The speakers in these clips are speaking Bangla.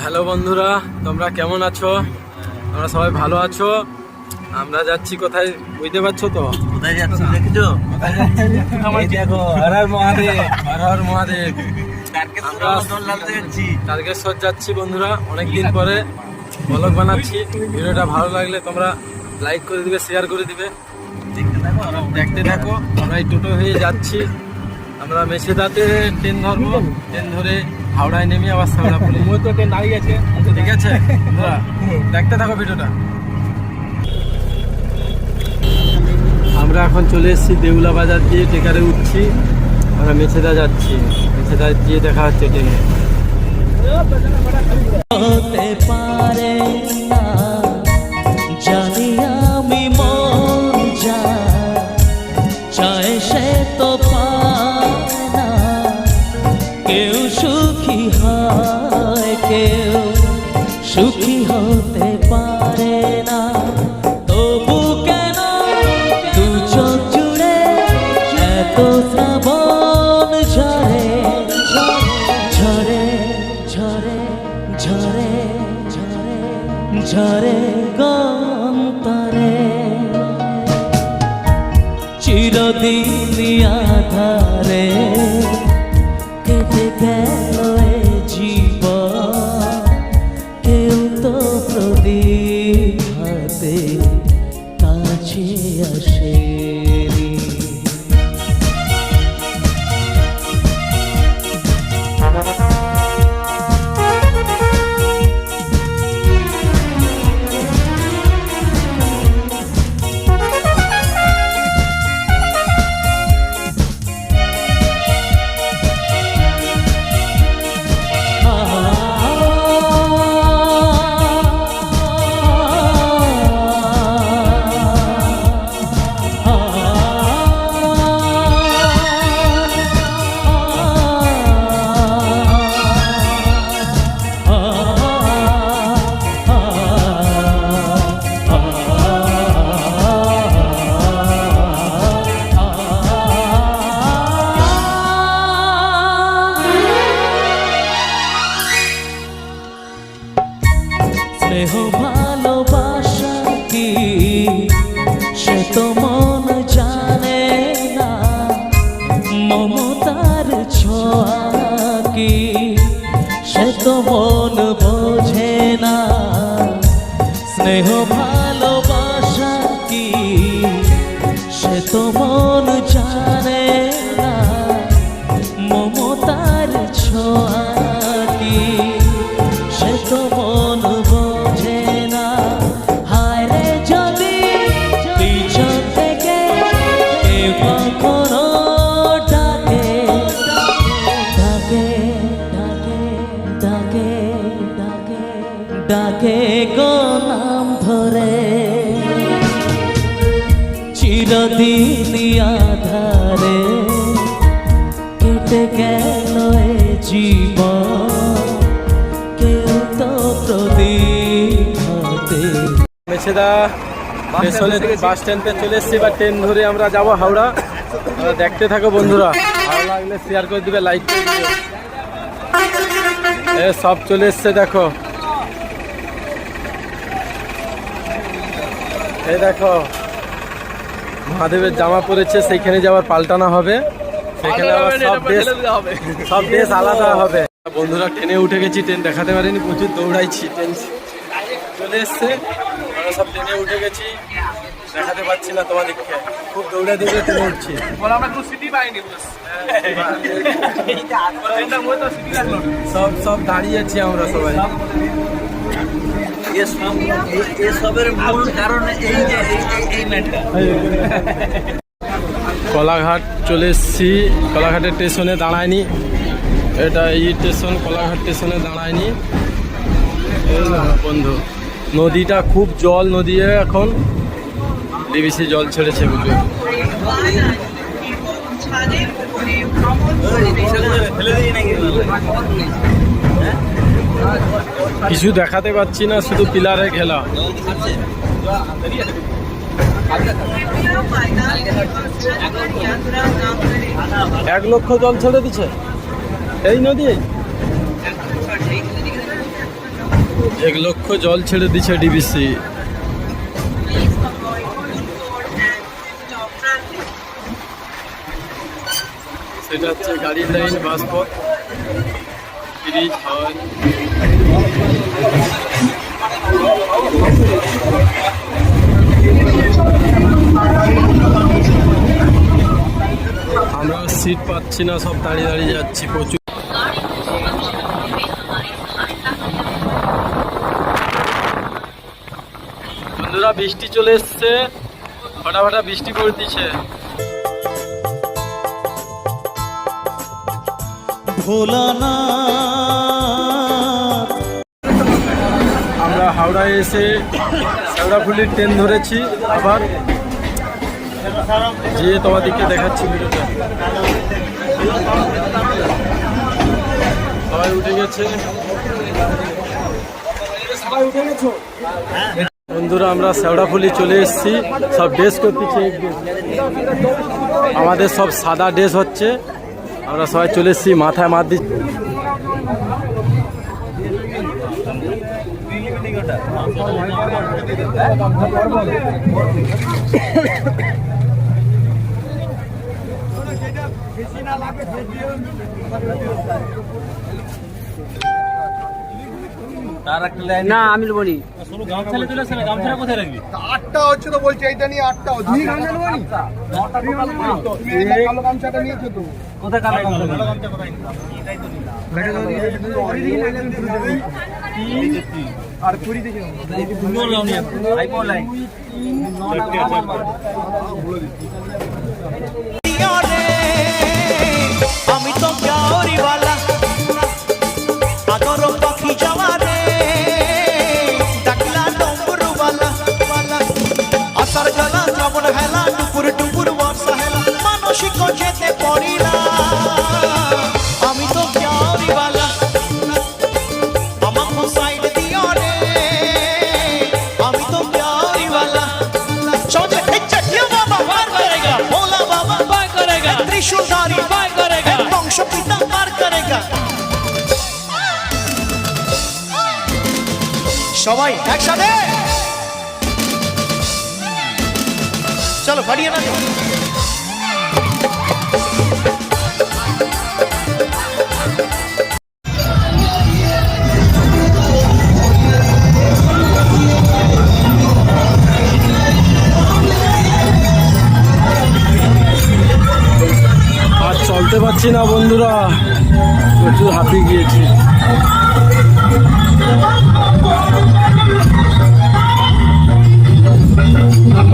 হ্যালো বন্ধুরা তোমরা কেমন আছো? তোমরা সবাই ভালো আছো? আমরা যাচ্ছি কোথায়? বুঝতে পারছ তো? কোথায় যাচ্ছি দেখেছ? দেখো হর হর মহাদেব। হর হর মহাদেব তারকেশ্বর যাচ্ছি বন্ধুরা অনেক দিন পরে ব্লগ বানাচ্ছি। ভিডিওটা ভালো লাগলে তোমরা লাইক করে দিবে শেয়ার করে দিবে। দেখতে থাকো আমরা এই টোটো হয়ে যাচ্ছি। আমরা মেছেদাতে ট্রেন ধরবো। ট্রেন ধরে হাওড়ায় নেমে আবার সামলাপুরে মই তো ট্রেন দাঁড়িয়ে গেছে ঠিক আছে? দেখতে থাকো ভিডিওটা। আমরা এখন চলে এসেছি দেউলা বাজার দিয়ে টেকারে উঠছি। আমরা মেছেদা যাচ্ছি। মেছেদা দিয়ে দেখা হচ্ছে ট্রেনে। কেউ সুখী হয়, কেউ সুখী হতে পারে না। তবু কেন দু চোখ জুড়ে এত শ্রাবণ ঝরে ঝরে ঝরে ঝরে ঝরে ঝরে গন্তরে You. ডাকে গো নাম ধরে। চিরদিন আধারে কেটে গেল এ জীবন। কেউ তো প্রদীপ হাতে মেছেদা স্টেশনে বাস স্ট্যান্ডে চলে এসেছি বা ট্রেন ধরে আমরা যাব হাওড়া। দেখতে থাকো বন্ধুরা। ভালো লাগলে শেয়ার করে দিবে লাইক করে দিবে। এ সব চলে এসছে দেখো। এই দেখো মহাদেবের জামা পরেছে সেইখানে যাওয়ার পাল্টানো হবে সেখানে আবার সব ড্রেস সব ড্রেস আলাদা হবে। বন্ধুরা ট্রেনে উঠে গেছি ট্রেন দেখাতে পারিনি প্রচুর দৌড়াইছি। ট্রেন চলে এসছে। আমরা সব ট্রেনে উঠে গেছি দেখাতে পাচ্ছি না তোমাদেরকে। খুব দৌড়ে দৌড়ে ট্রেনে উঠছি। সব সব দাঁড়িয়েছি আমরা সবাই। এসব এসবের মূল কারণ এই যে এই- এই- এই কলাঘাট চলে এসেছি কলাঘাটের স্টেশনে দাঁড়ায়নি এটা এই স্টেশন কলাঘাট স্টেশনে দাঁড়ায়নি বন্ধু নদীটা খুব জল নদী এখন ডিবিসি জল ছেড়েছে বুঝলি ফেলে দিই নাকি কিছু দেখাতে পাচ্ছি না, শুধু পিলারে খেলা। এক লক্ষ জল ছেড়ে দিচ্ছে এই নদী? এক লক্ষ জল ছেড়ে দিচ্ছে ডিবিসি সেটা হচ্ছে গাড়ির লাইন, বাস পথ। ব্রিজ হয়। আমরা সিট পাচ্ছি না, সব দাঁড়িয়ে দাঁড়িয়ে যাচ্ছি প্রচুর। বন্ধুরা, বৃষ্টি চলে এসছে। ফাটাফাটা বৃষ্টি করে দিচ্ছে। ভোলানাথ হাওড়ায় এসে শেওড়াফুলির ট্রেন ধরেছি, আবার যে তোমাদেরকে দেখাচ্ছি ভিডিওটা। সবাই উঠে গেছে। বন্ধুরা, আমরা শেওড়াফুলি চলে এসেছি। সব ড্রেস করতেছি আমাদের সব সাদা ড্রেস হচ্ছে। আমরা সবাই চলে এসেছি, মাথায় মার দিচ্ছি। না আমি বলি। আটটা হচ্ছে তো বলছি এইটা নিয়ে আটটা হচ্ছে। কালো গামছাটা নিয়েছো তো কোথায় কালো আর পুরি কুড়ি থেকে আমি সবাই একসাথে। চলো ফাটিয়ে না আর চলতে পারছি না বন্ধুরা প্রচুর হাঁপিয়ে গিয়েছি।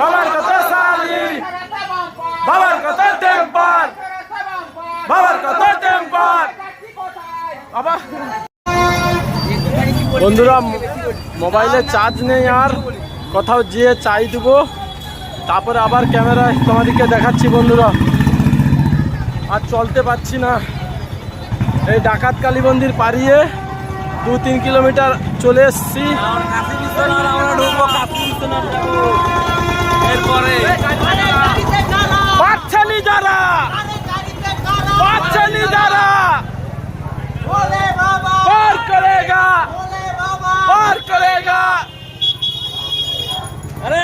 বাবার কত সালি বাবার কত টেম্পার বাবার কত টেম্পার বাবা। বন্ধুরা, মোবাইলে চার্জ নেই আর, কোথাও যেয়ে চাই দেবো। তারপরে আবার ক্যামেরায় তোমাদেরকে দেখাচ্ছি বন্ধুরা। আর চলতে পারছি না। এই ডাকাত কালী মন্দির পাড়িয়ে দু তিন কিলোমিটার চলে এসছি। এরপরে পাচ্ছেনি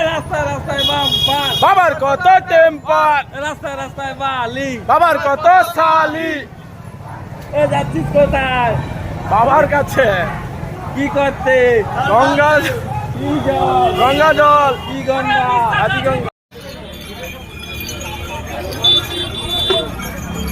রাস্তায় রাস্তায় বাবার কত টেম্পার। রাস্তায় রাস্তায় বালি বাবার কত সালি। এ যাচ্ছিস কোথায়? বাবার কাছে। কি করতে গঙ্গা গঙ্গা জল। কি গঙ্গা? আদি গঙ্গা।